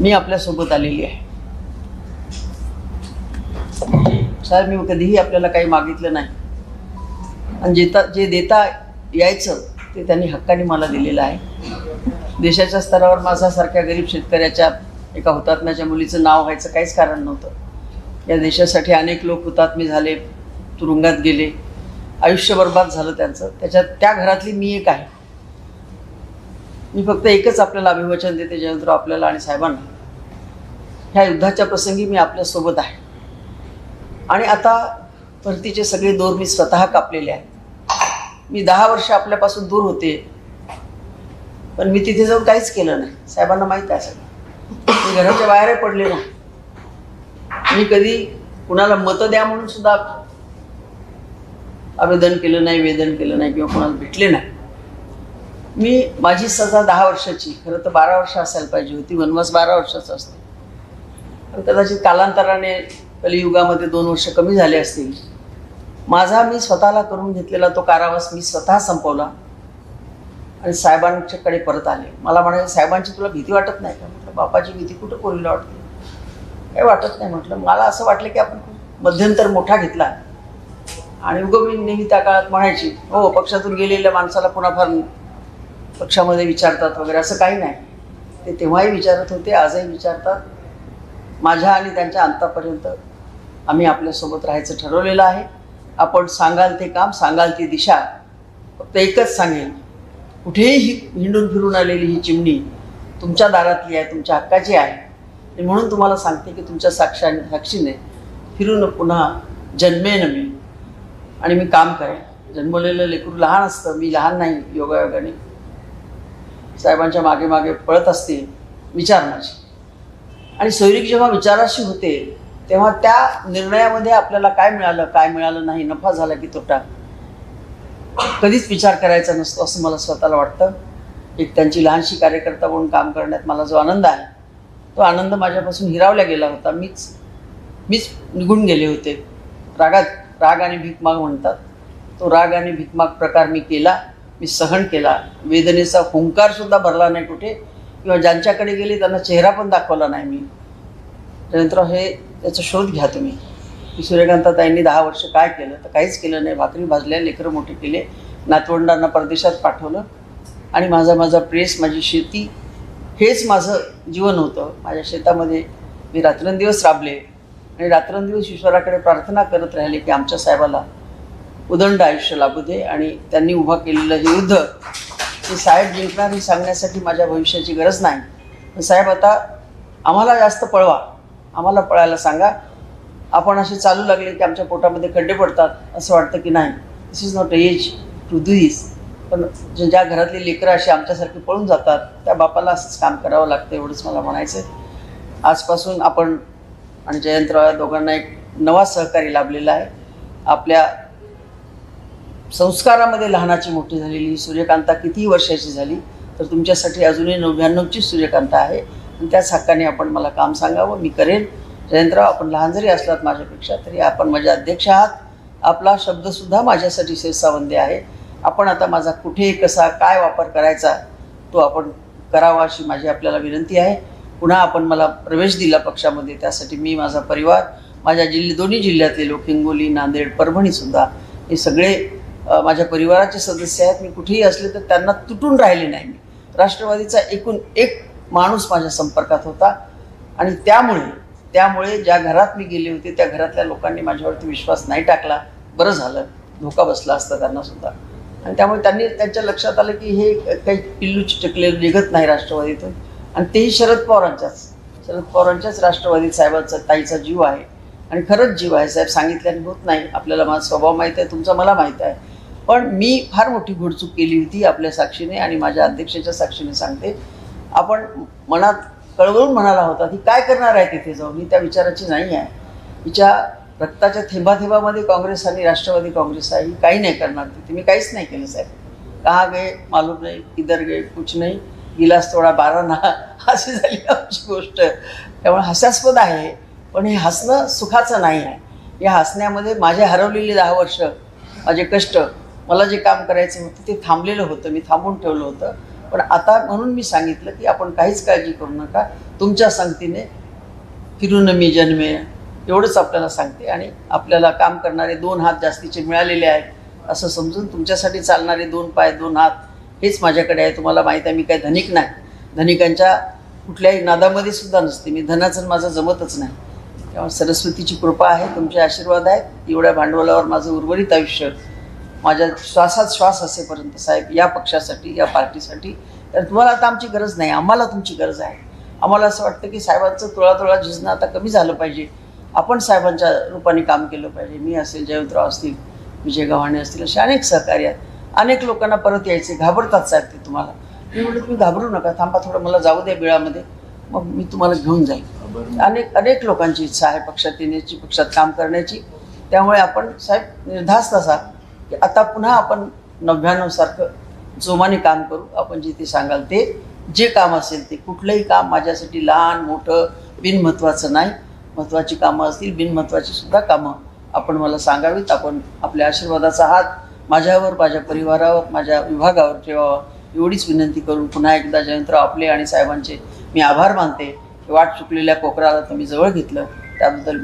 मी आपल्यासोबत आलेली आहे. साहेब मी कधीही आपल्याला काही मागितलं नाही. आणि जेता जे देता यायचं ते त्यांनी हक्काने मला दिलेलं आहे. देशाच्या स्तरावर माझ्यासारख्या गरीब शेतकऱ्याच्या एका हुतात्म्याच्या मुलीचं नाव व्हायचं काहीच कारण नव्हतं. या देशासाठी अनेक लोक हुतात्मे झाले तुरुंगात गेले. आयुष्य बर्बाद झालं त्यांचं. त्याच्यात त्या घरातली मी एक आहे. मी फक्त एकच आपल्याला अभिवचन देते जयंतराव आपल्याला आणि साहेबांना. ह्या युद्धाच्या प्रसंगी मी आपल्यासोबत आहे. आणि आता भरतीचे सगळे दोर मी स्वतः कापलेले आहेत. मी दहा वर्ष आपल्यापासून दूर होते. पण मी तिथे जाऊन काहीच केलं नाही. साहेबांना माहीत आहे सगळं. मी घराच्या बाहेरही पडले नाही. मी कधी कुणाला मतं द्या म्हणून सुद्धा आवेदन केलं नाही वेदन केलं नाही किंवा कोणाला भेटले नाही. मी माझी सजा दहा वर्षाची खरं तर बारा वर्ष असायला पाहिजे होती वनवास बारा वर्षाचा असतो. पण कदाचित कालांतराने कलियुगामध्ये दोन वर्ष कमी झाले असतील. माझा मी स्वतःला करून घेतलेला तो कारावास मी स्वतः संपवला आणि साहेबांच्याकडे परत आले. मला म्हणाले साहेबांची तुला भीती वाटत नाही का? म्हटलं बापाची भीती कुठं कोणीला वाटते? काही वाटत नाही म्हटलं. मला असं वाटलं की आपण मध्यंतर मोठा घेतला. आणि उगम मी नेहमी त्या काळात म्हणायची हो पक्षातून गेलेल्या माणसाला पुन्हा फार पक्षामध्ये विचारतात वगैरे असं काही नाही. ते तेव्हाही विचारत होते आजही विचारतात. माझ्या आणि त्यांच्या अंतापर्यंत आम्ही आपल्यासोबत राहायचं ठरवलेलं आहे. आपण सांगाल ते काम सांगाल ती दिशा फक्त एकच सांगेल कुठेही ही हिंडून फिरून आलेली ही चिमणी तुमच्या दारातली आहे तुमच्या हक्काची आहे. आणि म्हणून तुम्हाला सांगते की तुमच्या साक्षा साक्षीने फिरून पुन्हा जन्मेन मी. आणि मी काम करेन. जन्मलेलं लेकरू लहान असतं मी लहान नाही योगायोगाने. साहेबांच्या मागे मागे पळत असते विचार आणि सैनिक जेव्हा विचाराशी होते तेव्हा त्या निर्णयामध्ये आपल्याला काय मिळालं काय मिळालं नाही नफा झाला की तोटा? कधीच विचार करायचा नसतो असं मला स्वतःला वाटतं. एक त्यांची लहानशी कार्यकर्ता म्हणून काम करण्यात मला जो आनंद आहे तो आनंद माझ्यापासून हिरावला गेला होता. मीच मीच निघून गेले होते. रागात राग आणि भीकमाग म्हणतात. तो राग आणि भीकमाग प्रकार मी केला. मी सहन केला. वेदनेचा हुंकार सुद्धा भरला नाही कुठे. किंवा ज्यांच्याकडे गेले त्यांना चेहरा पण दाखवला नाही मी. त्यानंतर हे त्याचा शोध घ्या तुम्ही. की सूर्यकांताताईंनी दहा वर्ष काय केलं? तर काहीच केलं नाही. भाकरी भाजल्या लेकरं मोठे केले. नातवंडांना परदेशात पाठवलं. आणि माझा माझा प्रेस माझी शेती हेच माझं जीवन होतं. माझ्या शेतामध्ये मी रात्रंदिवस राबले. आणि रात्रंदिवस ईश्वराकडे प्रार्थना करत राहिले की आमच्या साहेबाला उदंड आयुष्य लाभू दे आणि त्यांनी उभा केलेलं हे युद्ध हे साहेब जिंकणार हे सांगण्यासाठी माझ्या भविष्याची गरज नाही. पण साहेब आता आम्हाला जास्त पळवा आम्हाला पळायला सांगा. आपण असे चालू लागले की आमच्या पोटामध्ये खड्डे पडतात असं वाटतं की नाही. This is not age to do this पण ज्या घरातली लेकरं अशी आमच्यासारखी पळून जातात त्या बापाला असंच काम करावं लागतं एवढंच मला म्हणायचं आहे आजपासून आपण आणि जयंतराव दोघांना एक नवा सहकारी लाभलेला आहे. आपल्या संस्कारामध्ये लहानाची मोठी झालेली सूर्यकांता कितीही वर्षाची झाली तर तुमच्यासाठी अजूनही नव्याण्णवची सूर्यकांता आहे. आणि त्याच हक्काने आपण मला काम सांगावं मी करेन. जयंतराव आपण लहान जरी असलात माझ्यापेक्षा तरी आपण माझे अध्यक्ष आहात. आपला शब्दसुद्धा माझ्यासाठी शेषावंदे आहे. आपण आता माझा कुठे कसा काय वापर करायचा तो आपण करावा अशी माझी आपल्याला विनंती आहे. पुन्हा आपण मला प्रवेश दिला पक्षामध्ये त्यासाठी मी माझा परिवार माझ्या जिल्हे दोन्ही जिल्ह्यातले लोक हिंगोली नांदेड परभणीसुद्धा हे सगळे माझ्या परिवाराचे सदस्य आहेत. मी कुठेही असले तर त्यांना तुटून राहिले नाही मी. राष्ट्रवादीचा एकूण एक माणूस माझ्या संपर्कात होता. आणि त्यामुळे त्यामुळे ज्या घरात मी गेले होते त्या घरातल्या लोकांनी माझ्यावरती विश्वास नाही टाकला. बरं झालं. धोका बसला असता त्यांना सुद्धा. आणि त्यामुळे त्यांनी त्यांच्या लक्षात आलं की हे काही पिल्लू चकले निघत नाही राष्ट्रवादीतून. आणि तेही शरद पवारांच्याच शरद पवारांच्याच राष्ट्रवादी साहेबांचा ताईचा जीव आहे. आणि खरंच जीव आहे. साहेब सांगितल्याने होत नाही. आपल्याला माझा स्वभाव माहीत आहे. तुमचा मला माहीत आहे. पण मी फार मोठी घोडचूक केली होती आपल्या साक्षीने आणि माझ्या अध्यक्षाच्या साक्षीने सांगते. आपण मनात कळवळून म्हणाला होता की काय करणार आहे तिथे जाऊन? ही त्या विचाराची नाही आहे. तिच्या रक्ताच्या थेंबाथेंबामध्ये काँग्रेस आणि राष्ट्रवादी काँग्रेस आहे. ही काही नाही करणार तिथे. मी काहीच नाही केलं साहेब. कहा गे मालूम नाही. किधर गे कुछ नाही. गिलास थोडा बारा ना. अशी झाली आमची गोष्ट. त्यामुळे हास्यास्पद आहे. पण हे हसणं सुखाचं नाही आहे. या हसण्यामध्ये माझे हरवलेली दहा वर्ष माझे कष्ट मला जे काम करायचं होतं ते थांबलेलं होतं मी थांबून ठेवलं होतं. पण आता म्हणून मी सांगितलं की आपण काहीच काळजी करू नका. तुमच्या संगतीने फिरून मी जन्मे एवढंच आपल्याला सांगते. आणि आपल्याला काम करणारे दोन हात जास्तीचे मिळालेले आहेत असं समजून तुमच्यासाठी चालणारे दोन पाय दोन हात हेच माझ्याकडे आहे. तुम्हाला माहीत आहे मी काही धनिक नाही. धनिकांच्या कुठल्याही नादामध्ये सुद्धा नसते. मी धनाचं माझं जमतच नाही. त्यामुळे सरस्वतीची कृपा आहे तुमचे आशीर्वाद आहेत. एवढ्या भांडवलावर माझं उर्वरित आयुष्य माझ्या श्वासात श्वास असेपर्यंत साहेब या पक्षासाठी या पार्टीसाठी. तर तुम्हाला आता आमची गरज नाही आम्हाला तुमची गरज आहे. आम्हाला असं वाटतं की साहेबांचं तुळा तुळा झिजणं आता कमी झालं पाहिजे. आपण साहेबांच्या रूपाने काम केलं पाहिजे. मी असेल जयवंतराव असतील विजय गव्हाणे असतील असे अनेक सहकार्य आहेत. अनेक लोकांना परत यायचे घाबरतात साहेब ते तुम्हाला. मी म्हटलं तुम्ही घाबरू नका थांबा थोडं मला जाऊ द्या बिळामध्ये. मग मी तुम्हाला घेऊन जाईल. अनेक अनेक लोकांची इच्छा आहे पक्षात येण्याची पक्षात काम करण्याची. त्यामुळे आपण साहेब निर्धास्त असा की आता पुन्हा आपण नव्याण्णव सारखं जोमाने काम करू. आपण जे ते सांगाल ते जे काम असेल ते. कुठलंही काम माझ्यासाठी लहान मोठं बिनमहत्त्वाचं नाही. महत्त्वाची कामं असतील बिनमहत्त्वाची सुद्धा कामं आपण मला सांगावीत. आपण आपल्या आशीर्वादाचा हात माझ्यावर माझ्या परिवारावर माझ्या विभागावर ठेवावा. एवढीच विनंती करून पुन्हा एकदा जयंतराव आपले आणि साहेबांचे मी आभार मानते. वाट चुकलेल्या कोकराला तुम्ही जवळ घेतलं. त्याबद्दल